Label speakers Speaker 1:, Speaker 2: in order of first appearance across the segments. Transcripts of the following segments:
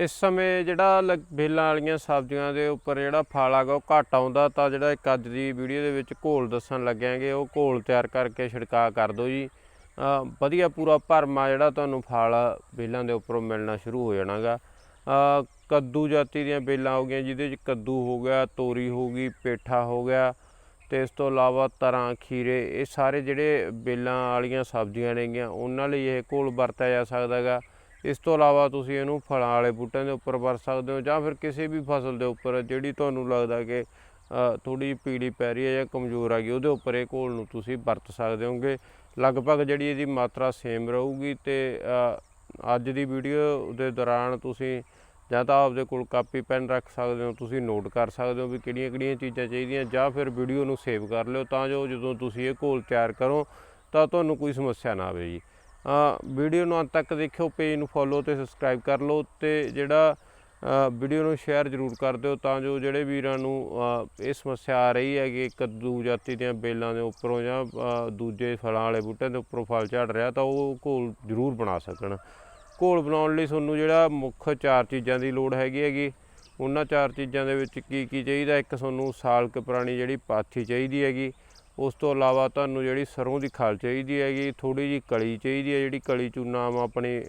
Speaker 1: ਇਸ ਸਮੇਂ ਜਿਹੜਾ ਲ- ਬੇਲਾਂ ਵਾਲੀਆਂ ਸਬਜ਼ੀਆਂ ਦੇ ਉੱਪਰ ਜਿਹੜਾ ਫਲ ਆਗਾ ਉਹ ਘੱਟ ਆਉਂਦਾ ਤਾਂ ਜਿਹੜਾ ਇੱਕ ਅੱਜ ਦੀ ਵੀਡੀਓ ਦੇ ਵਿੱਚ ਘੋਲ ਦੱਸਣ ਲੱਗਿਆਂਗੇ ਉਹ ਘੋਲ ਤਿਆਰ ਕਰਕੇ ਛਿੜਕਾ ਕਰ ਦਿਓ ਜੀ। ਵਧੀਆ ਪੂਰਾ ਭਰਮਾ ਜਿਹੜਾ ਤੁਹਾਨੂੰ ਫਲ ਬੇਲਾਂ ਦੇ ਉੱਪਰੋਂ ਮਿਲਣਾ ਸ਼ੁਰੂ ਹੋ ਜਾਣਾਗਾ। ਕੱਦੂ ਜਾਤੀ ਦੀਆਂ ਬੇਲਾਂ ਹੋ ਗਈਆਂ, ਜਿਹਦੇ ਵਿੱਚ ਕੱਦੂ ਹੋ ਗਿਆ, ਤੋਰੀ ਹੋ ਗਈ, ਪੇਠਾ ਹੋ ਗਿਆ ਤੇ ਇਸ ਤੋਂ ਇਲਾਵਾ ਤਰਾਂ, ਖੀਰੇ, ਇਹ ਸਾਰੇ ਜਿਹੜੇ ਬੇਲਾਂ ਵਾਲੀਆਂ ਸਬਜ਼ੀਆਂ ਨੇਗੀਆਂ, ਉਹਨਾਂ ਲਈ ਇਹ ਘੋਲ ਵਰਤਿਆ ਜਾ ਸਕਦਾ ਗਾ ਇਸ ਤੋਂ ਇਲਾਵਾ ਤੁਸੀਂ ਇਹਨੂੰ ਫਲਾਂ ਵਾਲੇ ਬੂਟਿਆਂ ਦੇ ਉੱਪਰ ਵਰਤ ਸਕਦੇ ਹੋ ਜਾਂ ਫਿਰ ਕਿਸੇ ਵੀ ਫਸਲ ਦੇ ਉੱਪਰ, ਜਿਹੜੀ ਤੁਹਾਨੂੰ ਲੱਗਦਾ ਕਿ ਥੋੜੀ ਜਿਹੀ ਪੀਲੀ ਪੈ ਰਹੀ ਹੈ ਜਾਂ ਕਮਜ਼ੋਰ ਆ ਗਈ, ਉਹਦੇ ਉੱਪਰ ਇਹ ਘੋਲ ਨੂੰ ਤੁਸੀਂ ਵਰਤ ਸਕਦੇ ਹੋਗੇ। ਲਗਭਗ ਜਿਹੜੀ ਇਹਦੀ ਮਾਤਰਾ ਸੇਮ ਰਹੂਗੀ ਤੇ ਅੱਜ ਦੀ ਵੀਡੀਓ ਦੇ ਦੌਰਾਨ ਤੁਸੀਂ ਜਾਂ ਤਾਂ ਆਪਦੇ ਕੋਲ ਕਾਪੀ, ਪੈਨ ਰੱਖ ਸਕਦੇ ਹੋ, ਤੁਸੀਂ ਨੋਟ ਕਰ ਸਕਦੇ ਹੋ ਵੀ ਕਿਹੜੀਆਂ ਕਿਹੜੀਆਂ ਚੀਜ਼ਾਂ ਚਾਹੀਦੀਆਂ ਜਾਂ ਫਿਰ ਵੀਡੀਓ ਨੂੰ ਸੇਵ ਕਰ ਲਿਓ ਤਾਂ ਜੋ ਜਦੋਂ ਤੁਸੀਂ ਇਹ ਘੋਲ ਤਿਆਰ ਕਰੋ ਤਾਂ ਤੁਹਾਨੂੰ ਕੋਈ ਸਮੱਸਿਆ ਨਾ ਆਵੇ ਜੀ। ਵੀਡੀਓ ਨੂੰ ਅੰਤ ਤੱਕ ਦੇਖਿਓ ਪੇਜ ਨੂੰ ਫੋਲੋ ਤੇ ਸਬਸਕ੍ਰਾਈਬ ਕਰ ਲਓ ਤੇ ਜਿਹੜਾ ਵੀਡੀਓ ਨੂੰ ਸ਼ੇਅਰ ਜ਼ਰੂਰ ਕਰ ਦਿਓ ਤਾਂ ਜੋ ਜਿਹੜੇ ਵੀਰਾਂ ਨੂੰ ਇਹ ਸਮੱਸਿਆ ਆ ਰਹੀ ਹੈ ਕਿ ਕੱਦੂ ਜਾਤੀ ਦੀਆਂ ਬੇਲਾਂ ਦੇ ਉੱਪਰੋਂ ਜਾਂ ਦੂਜੇ ਫਲਾਂ ਵਾਲੇ ਬੂਟਿਆਂ ਦੇ ਉੱਪਰੋਂ ਫਲ ਝੜ ਰਿਹਾ ਤਾਂ ਉਹ ਘੋਲ ਜ਼ਰੂਰ ਬਣਾ ਸਕਣ। ਘੋਲ ਬਣਾਉਣ ਲਈ ਤੁਹਾਨੂੰ ਜਿਹੜਾ ਮੁੱਖ ਚਾਰ ਚੀਜ਼ਾਂ ਦੀ ਲੋੜ ਹੈਗੀ ਹੈਗੀ, ਉਹਨਾਂ ਚਾਰ ਚੀਜ਼ਾਂ ਦੇ ਵਿੱਚ ਕੀ ਕੀ ਚਾਹੀਦਾ? ਇੱਕ ਤੁਹਾਨੂੰ ਸਾਲ ਕੁ ਪੁਰਾਣੀ ਜਿਹੜੀ ਪਾਥੀ ਚਾਹੀਦੀ ਹੈਗੀ ਉਸ ਤੋਂ ਇਲਾਵਾ ਤੁਹਾਨੂੰ ਜਿਹੜੀ ਸਰੋਂ ਦੀ ਖਲ ਚਾਹੀਦੀ ਹੈਗੀ ਥੋੜੀ ਜੀ ਕਲੀ ਚਾਹੀਦੀ ਹੈ, ਜਿਹੜੀ ਕਲੀ ਚੂਨਾ ਆਮ ਆਪਣੀ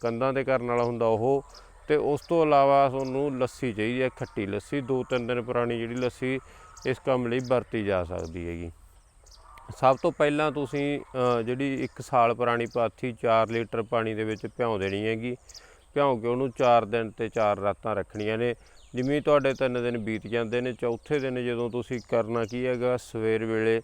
Speaker 1: ਕੰਧਾਂ ਤੇ ਕਰਨ ਵਾਲਾ ਹੁੰਦਾ ਉਹ, ਤੇ ਉਸ ਤੋਂ ਇਲਾਵਾ ਤੁਹਾਨੂੰ ਲੱਸੀ ਚਾਹੀਦੀ ਹੈ, ਖੱਟੀ ਲੱਸੀ, ਦੋ ਤਿੰਨ ਦਿਨ ਪੁਰਾਣੀ ਜਿਹੜੀ ਲੱਸੀ ਇਸ ਕੰਮ ਲਈ ਵਰਤੀ ਜਾ ਸਕਦੀ ਹੈਗੀ। ਸਭ ਤੋਂ ਪਹਿਲਾਂ ਤੁਸੀਂ ਜਿਹੜੀ 1 ਸਾਲ ਪੁਰਾਣੀ ਪਾਥੀ 4 ਲੀਟਰ ਪਾਣੀ ਦੇ ਵਿੱਚ ਭਿਉਂ ਦੇਣੀ ਹੈਗੀ। ਭਿਉਂ ਕੇ ਉਹਨੂੰ 4 ਦਿਨ ਤੇ 4 ਰਾਤਾਂ ਰੱਖਣੀਆਂ ਨੇ। ਜਿਵੇਂ ਤੁਹਾਡੇ ਤਿੰਨ ਦਿਨ ਬੀਤ ਜਾਂਦੇ ਨੇ, ਚੌਥੇ ਦਿਨ ਜਦੋਂ ਤੁਸੀਂ ਕਰਨਾ ਕੀ ਹੈਗਾ, ਸਵੇਰ ਵੇਲੇ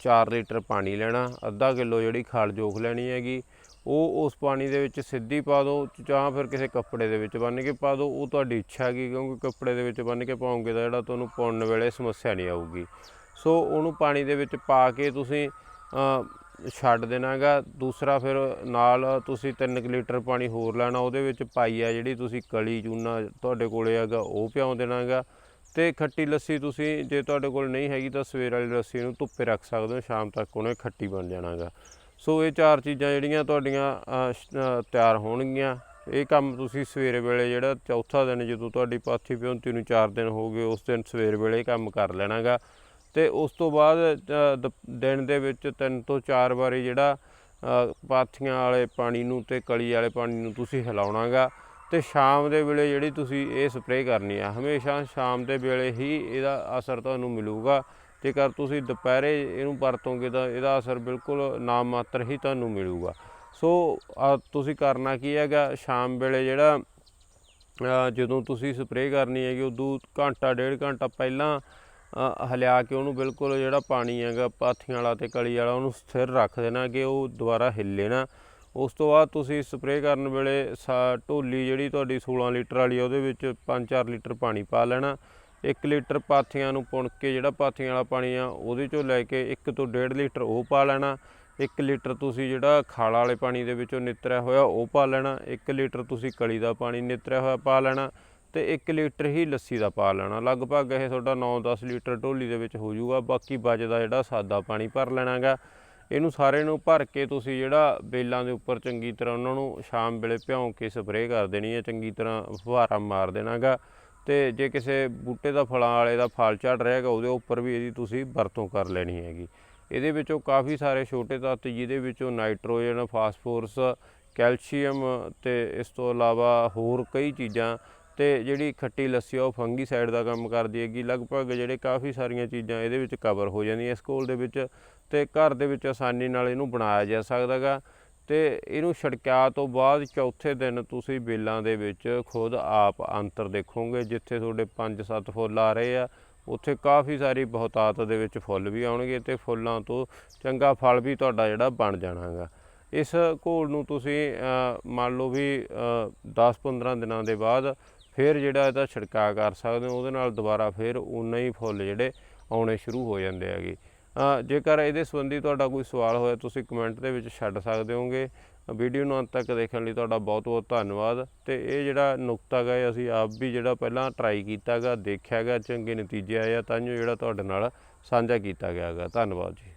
Speaker 1: 4 ਲੀਟਰ ਪਾਣੀ ਲੈਣਾ, ਅੱਧਾ ਕਿਲੋ ਜਿਹੜੀ ਖਾਲ ਜੋਖ ਲੈਣੀ ਹੈਗੀ, ਉਹ ਉਸ ਪਾਣੀ ਦੇ ਵਿੱਚ ਸਿੱਧੀ ਪਾ ਦਿਓ ਜਾਂ ਫਿਰ ਕਿਸੇ ਕੱਪੜੇ ਦੇ ਵਿੱਚ ਬੰਨ੍ਹ ਕੇ ਪਾ ਦਿਓ ਉਹ ਤੁਹਾਡੀ ਇੱਛਾ ਹੈਗੀ, ਕਿਉਂਕਿ ਕੱਪੜੇ ਦੇ ਵਿੱਚ ਬੰਨ੍ਹ ਕੇ ਪਾਉਂਗੇ ਤਾਂ ਜਿਹੜਾ ਤੁਹਾਨੂੰ ਪਾਉਣ ਵੇਲੇ ਸਮੱਸਿਆ ਨਹੀਂ ਆਊਗੀ। ਸੋ ਉਹਨੂੰ ਪਾਣੀ ਦੇ ਵਿੱਚ ਪਾ ਕੇ ਤੁਸੀਂ ਛੱਡ ਦੇਣਾਗਾ। ਦੂਸਰਾ ਫਿਰ ਨਾਲ ਤੁਸੀਂ 3 ਲੀਟਰ ਪਾਣੀ ਹੋਰ ਲੈਣਾ ਉਹਦੇ ਵਿੱਚ ਪਾਈ ਆ ਜਿਹੜੀ ਤੁਸੀਂ ਕਲੀ ਚੂਨਾ ਤੁਹਾਡੇ ਕੋਲੇ ਹੈਗਾ ਉਹ ਪਿਆਉਂ ਦੇਣਾਗਾ। ਤੇ ਖੱਟੀ ਲੱਸੀ ਤੁਸੀਂ ਜੇ ਤੁਹਾਡੇ ਕੋਲ ਨਹੀਂ ਹੈਗੀ ਤਾਂ ਸਵੇਰ ਵਾਲੀ ਲੱਸੀ ਨੂੰ ਧੁੱਪੇ ਰੱਖ ਸਕਦੇ ਹੋ ਸ਼ਾਮ ਤੱਕ ਉਹਨੇ ਖੱਟੀ ਬਣ ਜਾਣਾਗਾ। ਸੋ ਇਹ ਚਾਰ ਚੀਜ਼ਾਂ ਜਿਹੜੀਆਂ ਤੁਹਾਡੀਆਂ ਅ, ਤਿਆਰ ਹੋਣਗੀਆਂ। ਇਹ ਕੰਮ ਤੁਸੀਂ ਸਵੇਰ ਵੇਲੇ ਜਿਹੜਾ ਚੌਥਾ ਦਿਨ ਜਦੋਂ ਤੁਹਾਡੀ ਪਾਥੀ ਪਿਉਂਤੀ ਨੂੰ 4 ਦਿਨ ਹੋ ਗਏ ਉਸ ਦਿਨ ਸਵੇਰ ਵੇਲੇ ਕੰਮ ਕਰ ਲੈਣਾਗਾ। ਤੇ ਉਸ ਤੋਂ ਬਾਅਦ ਦ- ਦਿਨ ਦੇ ਵਿੱਚ ਤਿੰਨ ਤੋਂ ਚਾਰ ਵਾਰੀ ਜਿਹੜਾ ਪਾਥੀਆਂ ਵਾਲੇ ਪਾਣੀ ਨੂੰ ਤੇ ਕਲੀ ਵਾਲੇ ਪਾਣੀ ਨੂੰ ਤੁਸੀਂ ਹਿਲਾਉਣਾਗਾ। ਤੇ ਸ਼ਾਮ ਦੇ ਵੇਲੇ ਜਿਹੜੀ ਤੁਸੀਂ ਇਹ ਸਪਰੇਅ ਕਰਨੀ ਆ, ਹਮੇਸ਼ਾ ਸ਼ਾਮ ਦੇ ਵੇਲੇ ਹੀ ਇਹਦਾ ਅਸਰ ਤੁਹਾਨੂੰ ਮਿਲੂਗਾ। ਜੇਕਰ ਤੁਸੀਂ ਦੁਪਹਿਰੇ ਇਹਨੂੰ ਵਰਤੋਗੇ ਤਾਂ ਇਹਦਾ ਅਸਰ ਬਿਲਕੁਲ ਨਾਮ ਮਾਤਰ ਹੀ ਤੁਹਾਨੂੰ ਮਿਲੂਗਾ। ਸੋ ਤੁਸੀਂ ਕਰਨਾ ਕੀ ਹੈਗਾ, ਸ਼ਾਮ ਵੇਲੇ ਜਿਹੜਾ ਜਦੋਂ ਤੁਸੀਂ ਸਪਰੇਅ ਕਰਨੀ ਹੈਗੀ, ਉਦੋਂ ਘੰਟਾ, ਡੇਢ ਘੰਟਾ ਪਹਿਲਾਂ ਹਲਿਆ ਕੇ ਉਹਨੂੰ ਬਿਲਕੁਲ ਜਿਹੜਾ ਪਾਣੀ ਹੈਗਾ, ਪਾਥੀਆਂ ਵਾਲਾ ਤੇ ਕਲੀ ਵਾਲਾ, ਉਹਨੂੰ ਸਥਿਰ ਰੱਖ ਦੇਣਾ ਕਿ ਉਹ ਦੁਬਾਰਾ ਹਿੱਲੇ ਨਾ। ਉਸ ਤੋਂ ਬਾਅਦ ਤੁਸੀਂ ਸਪਰੇਅ ਕਰਨ ਵੇਲੇ ਸਾ- ਢੋਲੀ ਜਿਹੜੀ ਤੁਹਾਡੀ 16 ਲੀਟਰ ਵਾਲੀ ਉਹਦੇ ਵਿੱਚ 5-4 ਲੀਟਰ ਪਾਣੀ ਪਾ ਲੈਣਾ। 1 ਲੀਟਰ ਪਾਥੀਆਂ ਨੂੰ ਪੁਣ ਕੇ ਜਿਹੜਾ ਪਾਥੀਆਂ ਵਾਲਾ ਪਾਣੀ ਆ, ਉਹਦੇ ਚੋਂ ਲੈ ਕੇ 1 ਤੋਂ 1.5 ਲੀਟਰ ਉਹ ਪਾ ਲੈਣਾ। 1 ਲੀਟਰ ਤੁਸੀਂ ਜਿਹੜਾ ਖਾਲ ਵਾਲੇ ਪਾਣੀ ਦੇ ਵਿੱਚੋਂ ਨਿਤਰਿਆ ਹੋਇਆ ਉਹ ਪਾ ਲੈਣਾ। 1 ਲੀਟਰ ਤੁਸੀਂ ਕਲੀ ਦਾ ਪਾਣੀ ਨਿਤਰਿਆ ਹੋਇਆ ਪਾ ਲੈਣਾ। ਤੇ 1 ਲੀਟਰ ਹੀ ਲੱਸੀ ਦਾ ਪਾ ਲੈਣਾ। ਲਗਭਗ ਇਹ ਤੁਹਾਡਾ 9-10 ਲੀਟਰ ਢੋਲੀ ਦੇ ਵਿੱਚ ਹੋ ਜਾਊਗਾ। ਬਾਕੀ ਬਚਦਾ ਜਿਹੜਾ ਸਾਦਾ ਪਾਣੀ ਭਰ ਲੈਣਾਗਾ। ਇਹਨੂੰ ਸਾਰੇ ਨੂੰ ਭਰ ਕੇ ਤੁਸੀਂ ਜਿਹੜਾ ਬੇਲਾਂ ਦੇ ਉੱਪਰ ਚੰਗੀ ਤਰ੍ਹਾਂ ਉਹਨਾਂ ਨੂੰ ਸ਼ਾਮ ਵੇਲੇ ਭਿਉਂ ਕੇ ਸਪਰੇਅ ਕਰ ਦੇਣੀ ਹੈ। ਚੰਗੀ ਤਰ੍ਹਾਂ ਫੁਹਾਰਾ ਮਾਰ ਦੇਣਾਗਾ। ਤੇ ਜੇ ਕਿਸੇ ਬੂਟੇ ਦਾ ਫਲਾਂ ਵਾਲੇ ਦਾ ਫਲ ਝੜ ਰਿਹਾ ਹੈਗਾ ਉਹਦੇ ਉੱਪਰ ਵੀ ਇਹਦੀ ਤੁਸੀਂ ਵਰਤੋਂ ਕਰ ਲੈਣੀ ਹੈਗੀ। ਇਹਦੇ ਵਿੱਚੋਂ ਕਾਫੀ ਸਾਰੇ ਛੋਟੇ ਤੱਤ, ਜਿਹਦੇ ਵਿੱਚੋਂ ਨਾਈਟ੍ਰੋਜਨ, ਫਾਸਫੋਰਸ, ਕੈਲਸ਼ੀਅਮ ਤੇ ਇਸ ਤੋਂ ਇਲਾਵਾ ਹੋਰ ਕਈ ਚੀਜ਼ਾਂ ਤੇ ਜਿਹੜੀ ਖੱਟੀ ਲੱਸੀ ਆ, ਉਹ ਫੰਗੀਸਾਈਡ ਦਾ ਕੰਮ ਕਰਦੀ ਹੈਗੀ। ਲਗਭਗ ਜਿਹੜੇ ਕਾਫੀ ਸਾਰੀਆਂ ਚੀਜ਼ਾਂ ਇਹਦੇ ਵਿੱਚ ਕਵਰ ਹੋ ਜਾਂਦੀਆਂ ਇਸ ਘੋਲ ਦੇ ਵਿੱਚ ਤੇ ਘਰ ਦੇ ਵਿੱਚ ਆਸਾਨੀ ਨਾਲ ਇਹਨੂੰ ਬਣਾਇਆ ਜਾ ਸਕਦਾਗਾ। ਤੇ ਇਹਨੂੰ ਛੜਕਿਆ ਤੋਂ ਬਾਅਦ ਚੌਥੇ ਦਿਨ ਤੁਸੀਂ ਬੇਲਾਂ ਦੇ ਵਿੱਚ ਖੁਦ ਆਪ ਅੰਤਰ ਦੇਖੋਗੇ, ਜਿੱਥੇ ਤੁਹਾਡੇ 5-7 ਫੁੱਲ ਆ ਰਹੇ ਆ। ਉੱਥੇ ਕਾਫੀ ਸਾਰੀ ਬਹੁਤਾਤ ਦੇ ਵਿੱਚ ਫੁੱਲ ਵੀ ਆਉਣਗੇ ਤੇ ਫੁੱਲਾਂ ਤੋਂ ਚੰਗਾ ਫਲ ਵੀ ਤੁਹਾਡਾ ਜਿਹੜਾ ਬਣ ਜਾਣਾਗਾ। ਇਸ ਘੋਲ ਨੂੰ ਤੁਸੀਂ ਮੰਨ ਲਓ ਵੀ 10-15 ਦਿਨਾਂ ਦੇ ਬਾਅਦ ਫਿਰ ਜਿਹੜਾ ਇਹਦਾ ਛਿੜਕਾਅ ਕਰ ਸਕਦੇ ਹੋ, ਉਹਦੇ ਨਾਲ ਦੁਬਾਰਾ ਫਿਰ ਉਨਾ ਹੀ ਫੁੱਲ ਜਿਹੜੇ ਆਉਣੇ ਸ਼ੁਰੂ ਹੋ ਜਾਂਦੇ ਹੈਗੇ। ਜੇਕਰ ਇਹਦੇ ਸੰਬੰਧੀ ਤੁਹਾਡਾ ਕੋਈ ਸਵਾਲ ਹੋਇਆ, ਤੁਸੀਂ ਕਮੈਂਟ ਦੇ ਵਿੱਚ ਛੱਡ ਸਕਦੇ ਹੋਗੇ। ਵੀਡੀਓ ਨੂੰ ਅੰਤ ਤੱਕ ਦੇਖਣ ਲਈ ਤੁਹਾਡਾ ਬਹੁਤ ਬਹੁਤ ਧੰਨਵਾਦ। ਤੇ ਇਹ ਜਿਹੜਾ ਨੁਕਤਾ ਗਾ, ਇਹ ਅਸੀਂ ਆਪ ਵੀ ਜਿਹੜਾ ਪਹਿਲਾਂ ਟਰਾਈ ਕੀਤਾਗਾ ਦੇਖਿਆਗਾ ਚੰਗੇ ਨਤੀਜੇ ਆਏ ਆ, ਤਾਂ ਜਿਹੜਾ ਤੁਹਾਡੇ ਨਾਲ ਸਾਂਝਾ ਕੀਤਾ ਗਿਆਗਾ ਧੰਨਵਾਦ ਜੀ।